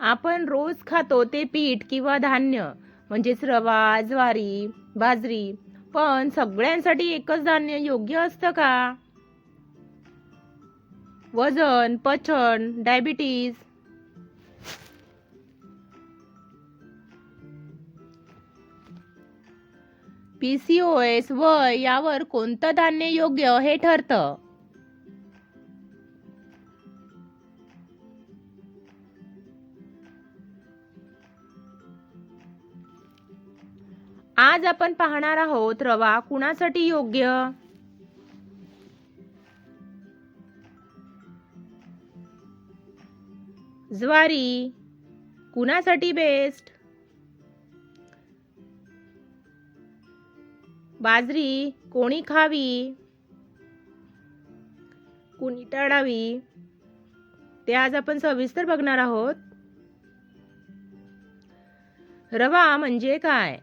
आपण रोज खातो ते पीठ किंवा धान्य म्हणजेच रवा ज्वारी बाजरी पण सगळ्यांसाठी एकच धान्य योग्य असतं का? वजन पचन डायबिटीज पीसीओएस वय यावर कोणतं धान्य योग्य हे ठरतं? आज आपण पाहणार आहोत रवा कुणासाठी योग्य? ज्वारी कुणासाठी बेस्ट बाजरी कोणी खावी? कुणी टाळावी? ते आज आपण सविस्तर बघणार आहोत. रवा म्हणजे काय?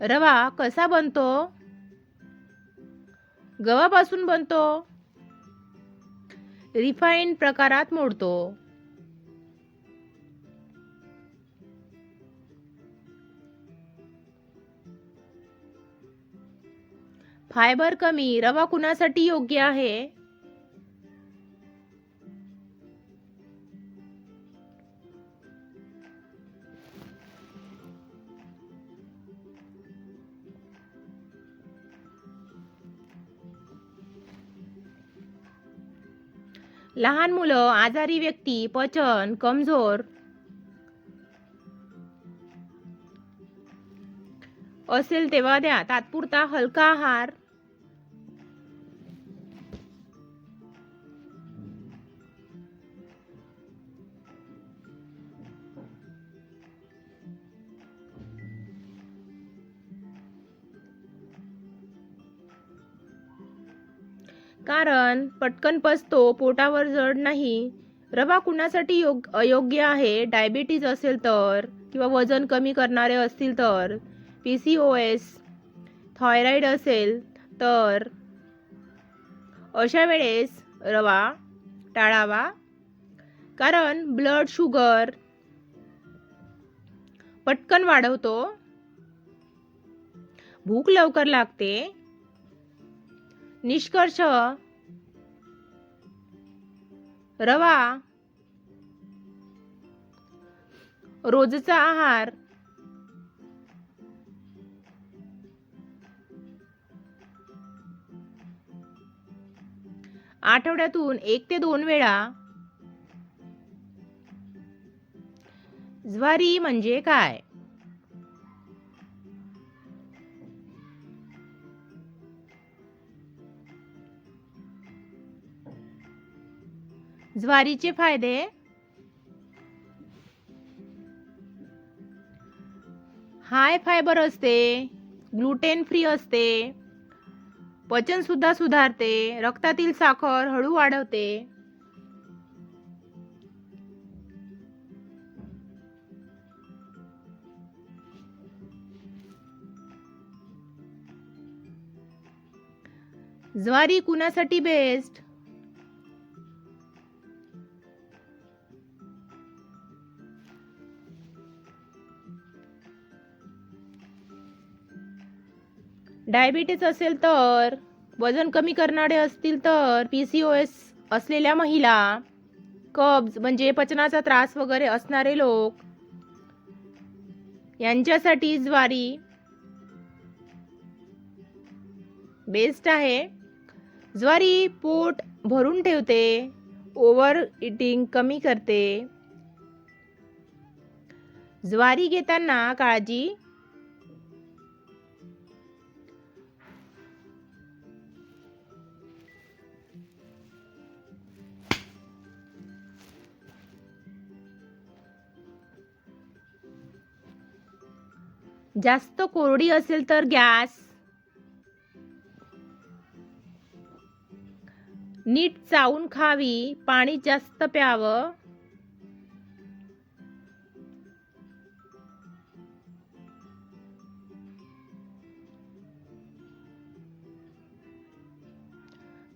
रवा कसा बनतो? गव्हापासून बनतो. रिफाईंड प्रकारात मोडतो. फायबर कमी रवा कुणासाठी योग्य आहे? लहान मुलं आजारी व्यक्ती पचन कमजोर. असेल तेव्हा द्या. तात्पुरता हलका आहार. कारण पटकन पचतो पोटावर जड नाही. रवा कुणासाठी योग अयोग्य आहे? डायबिटीज असेल तर किंवा वजन कमी करणारे असतील तर? P C O S thyroid असेल तर? अशा वेळेस रवा टाळावा. कारण ब्लड शुगर पटकन वाढवतो. भूक लवकर लागते. निष्कर्ष रवा रोजचा आहार आठवड्यातून एक ते दोन वेळा. ज्वारी म्हणजे काय? ज्वारीचे फायदे? हाय फायबर असते ग्लुटेन फ्री असते पचन सुद्धा सुधारते रक्तातील साखर हळू वाढवते. ज्वारी कुणासाठी बेस्ट डायबिटीस असेल तर वजन कमी करणारे असतील तर पी सी ओ एस असलेल्या महिला कब्ज म्हणजे पचनाचा त्रास वगैरे असणारे लोक यांच्यासाठी ज्वारी बेस्ट आहे. ज्वारी पोट भरून ठेवते ओव्हर इटिंग कमी करते. ज्वारी घेताना काळजी जास्त कोरडी असेल तर गॅस. नीट चावून खावी पाणी जास्त प्यावं.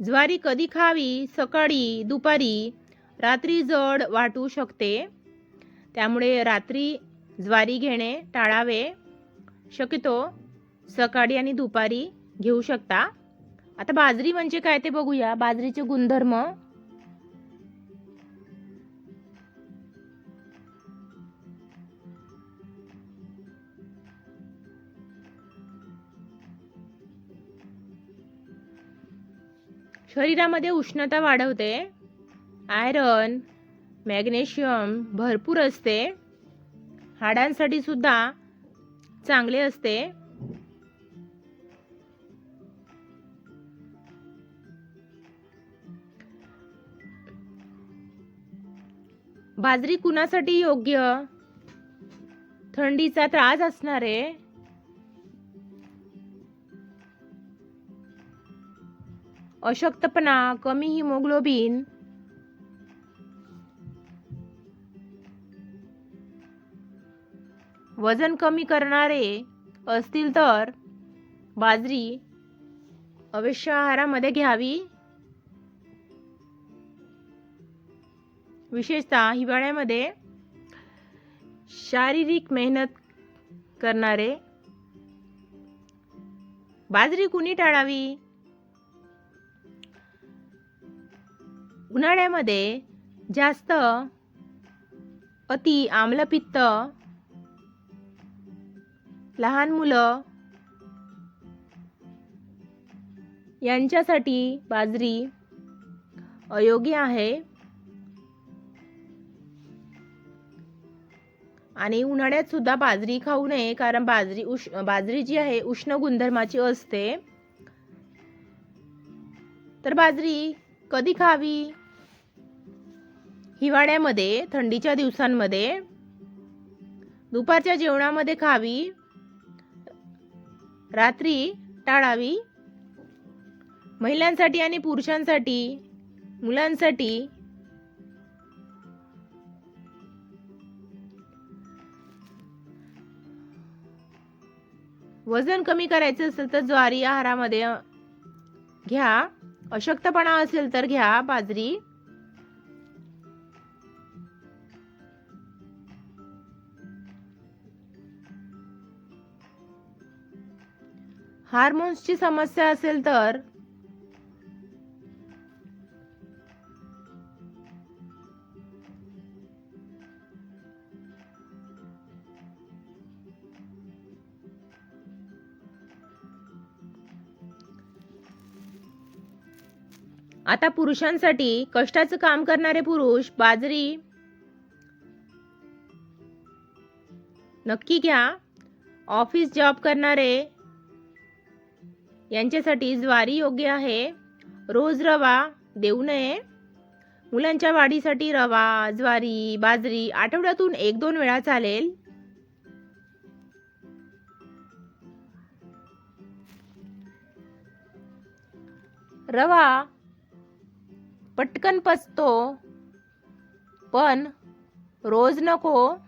ज्वारी कधी खावी? सकाळी दुपारी. रात्री जड वाटू शकते. त्यामुळे रात्री ज्वारी घेणे टाळावे. शक्यतो सकाळी आणि दुपारी घेऊ शकता. आता बाजरी म्हणजे काय ते बघूया. बाजरीचे गुणधर्म. शरीरामध्ये उष्णता वाढवते. आयरन मॅग्नेशियम भरपूर असते. हाडांसाठी सुद्धा चांगले असते. बाजरी कुणासाठी योग्य? थंडीचा त्रास असणारे. अशक्तपणा कमी हिमोग्लोबिन वजन कमी करणारे असतील तर बाजरी अवश्य आहारामध्ये घ्यावी. विशेषतः हिवाळ्यामध्ये शारीरिक मेहनत करणारे. बाजरी कुणी टाळावी? उन्हाळ्यामध्ये जास्त अति आम्लपित्त लहान मुलं. यांच्यासाठी बाजरी अयोग्य आहे. आणि उन्हाळ्यात सुद्धा बाजरी खाऊ नये कारण बाजरी उष बाजरी जी आहे उष्ण गुणधर्माची असते. तर बाजरी कधी खावी? हिवाळ्यामध्ये थंडीच्या दिवसांमध्ये. दुपारच्या जेवणामध्ये खावी. रात्री टाळावी. महिलांसाठी आणि पुरुषांसाठी मुलांसाठी. वजन कमी करायचं असेल तर ज्वारी आहारामध्ये घ्या. अशक्तपणा असेल तर घ्या बाजरी. हार्मोन्सची समस्या असेल तर? आता पुरुषांसाठी कष्टाचं काम करणारे पुरुष बाजरी. नक्की घ्या. ऑफिस जॉब करणारे यांच्यासाठी ज्वारी योग्य आहे. रोज रवा देऊ नये. मुलांच्या वाढीसाठी रवा ज्वारी बाजरी आठवड्यातून एक दोन वेळा चालेल. रवा पटकन पचतो पण रोज नको.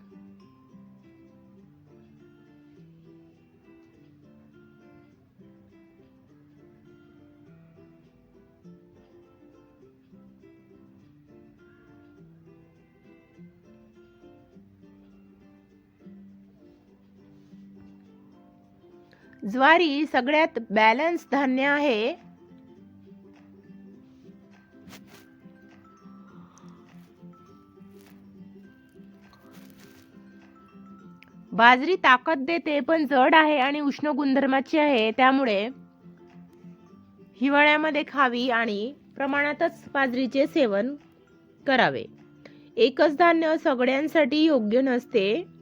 ज्वारी सगळ्यात बॅलन्स धान्य आहे. बाजरी ताकद देते पण जड आहे आणि उष्ण गुणधर्माची आहे. त्यामुळे हिवाळ्यामध्ये खावी आणि प्रमाणातच बाजरीचे सेवन करावे. एकच धान्य सगळ्यांसाठी योग्य नसते.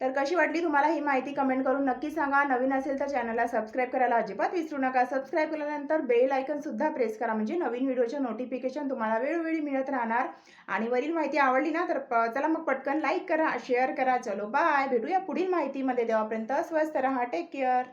तर कशी वाटली तुम्हाला ही माहिती कमेंट करून नक्की सांगा. नवीन असेल तर चॅनलला सबस्क्राईब करायला अजिबात विसरू नका. सबस्क्राईब केल्यानंतर बेल आयकनसुद्धा प्रेस करा. म्हणजे नवीन व्हिडिओचे नोटिफिकेशन तुम्हाला वेळोवेळी मिळत राहणार. आणि वरील माहिती आवडली ना तर प- चला मग पटकन लाईक करा शेअर करा. चलो बाय भेटूया पुढील माहितीमध्ये. देवापर्यंत स्वस्त राहा. Take care